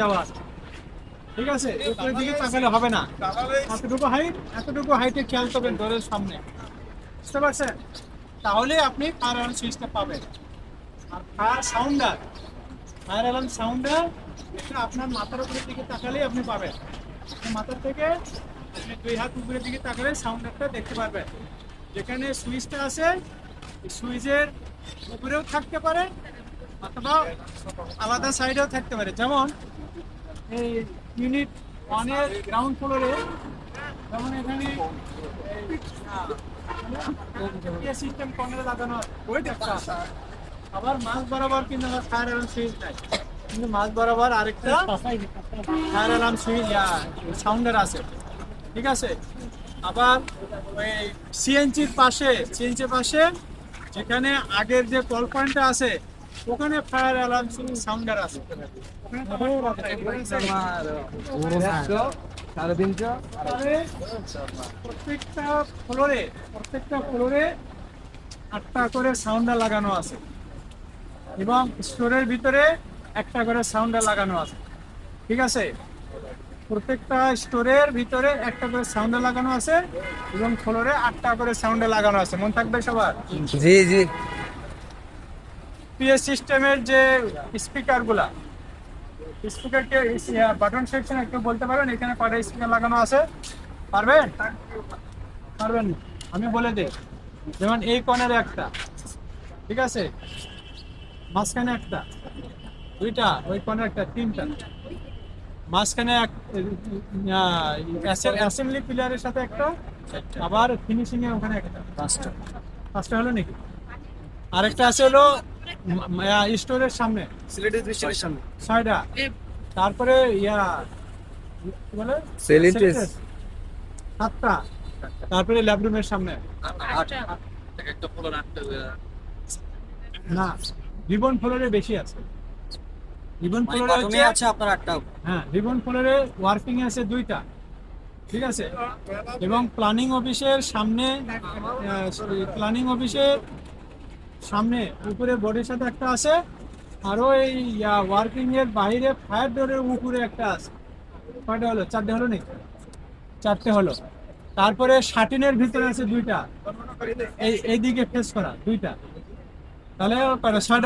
দেওয়া ঠিক আছে? উপরের দিকে তাকালে হবে না। এতটুকু হাইট এতটুকু হাইটে খেয়াল করবেন ডোরের সামনে। বুঝতে পারছেন? তাহলে আপনি ফায়ার অ্যালার্ম সুইচটা পাবেন। আর fire sounder fire alarm sounder এটা আপনার মাথার উপরের দিকে তাকালেই আপনি পাবেন মাথার থেকে আপনি দুই হাত উপরের দিকে তাকালে সাউন্ডারটা দেখতে পারবেন যেখানে সুইচটা আছে সুইচের উপরেও থাকতে পারে, অথবা আলাদা সাইডেও থাকতে পারে যেমন এই ইউনিট ওয়ানের গ্রাউন্ড ফ্লোরে যেমন এখানে সিস্টেম কর্নারে লাগানো আছে। একটা। আবার মাছ বরাবর কিন্তু আমার ফায়ার অ্যালার্ম সুইচ নাই। কিন্তু মাছ বরাবর আরেকটা ফায়ার অ্যালার্ম সুইচ সাউন্ডার আছে। ঠিক আছে? আবার ওই সিএনজির পাশে সিএনজির পাশে যেখানে আগের যে কল পয়েন্টটা আছে, ওখানে ফায়ার অ্যালার্ম সাউন্ডার আছে। প্রত্যেকটা ফ্লোরে প্রত্যেকটা ফ্লোরে আটটা করে সাউন্ডার লাগানো আছে। এবং স্টোরের ভিতরে একটা করে সাউন্ডার লাগানো আছে। ঠিক আছে? প্রত্যেকটা স্টোরের ভিতরে একটা করে সাউন্ডার লাগানো আছে এবং ফ্লোরে আটটা করে সাউন্ডার লাগানো আছে। মন থাকবে সবার? জি জি। পিএস সিস্টেমের যে স্পিকারগুলা স্পিকারকে বাটন সেকশন একটু বলতে পারবেন এখানে কয়টা স্পিকার লাগানো আছে? পারবেন? পারবেন আমি বলে দিই। যেমন এই কর্নারে একটা। ঠিক আছে? মাঝখানে একটা দুইটা ওই কর্নারে একটা তিনটা। মাঝখানে এক অ্যাসেম্বলি প্লেয়ারের সাথে একটা আবার ফিনিশিং এ ওখানে একটা। পাঁচটা। পাঁচটা হলো নাকি? আরেকটা আছে হলো স্টোরের সামনে। সিলেটের দৃশ্যের সামনে। ছয়টা। তারপরে ইয়া কি বলে? সেলিটেস সাতটা। তারপরে ল্যাবরুমের সামনে। না। রিবন ফ্লোরে বেশি আছে। রিবন ফ্লোরে হচ্ছে আছে আপনার একটা হ্যাঁ রিবন ফ্লোরে ওয়ার্কিং আছে দুইটা। ঠিক আছে? এবং প্ল্যানিং অফিসের সামনে প্ল্যানিং অফিসের সামনে উপরে বোর্ডের সাথে একটা আছে আরও এই ওয়ার্কিং এর বাইরে ফায়ার ডোরের উপরে একটা আছে। কয়টা হলো? চারটে হলো নাকি? চারটে হলো। তারপরে শাটিনের ভিতরে আছে দুইটা। এই এইদিকে ফেস করা দুইটা। তাহলে কয়টা? ছয়টা